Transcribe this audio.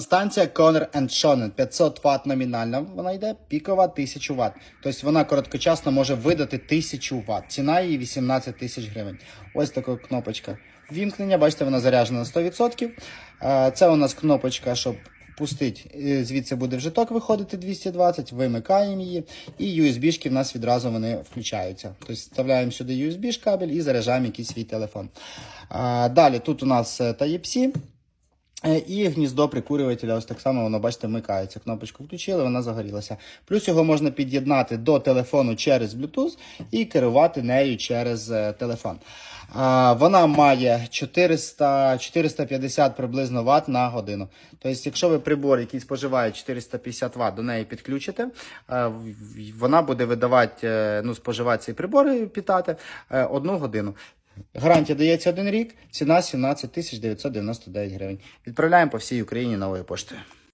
Станція Conner Shonen 500 Вт номінальна, вона йде пікова 1000 Вт. Тобто вона короткочасно може видати 1000 Вт. Ціна її 18 тисяч гривень. Ось така кнопочка вімкнення. Бачите, вона заряджена на 100%. Е, Це у нас кнопочка, щоб пустить, е, звідси буде вже ток виходити 220, вимикаємо її, і USB-шки в нас відразу вони включаються. Тобто вставляємо сюди USB кабель і заряджаємо якийсь свій телефон. Далі тут у нас е, Type-C. Е, І гніздо прикурювателя, ось так само воно, бачите, вмикається. Кнопочку включили, вона загорілася. Плюс його можна під'єднати до телефону через Bluetooth і керувати нею через е, телефон. Вона має 400, 450 приблизно Вт на годину. Тобто, якщо ви прибор, який споживає 450 Вт, до неї підключите, е, вона буде видавати, ну, споживати цей прибор і питати е, одну годину. Гарантія дається один рік, ціна 17 тисяч 999 гривень. Відправляємо по всій Україні новою поштою.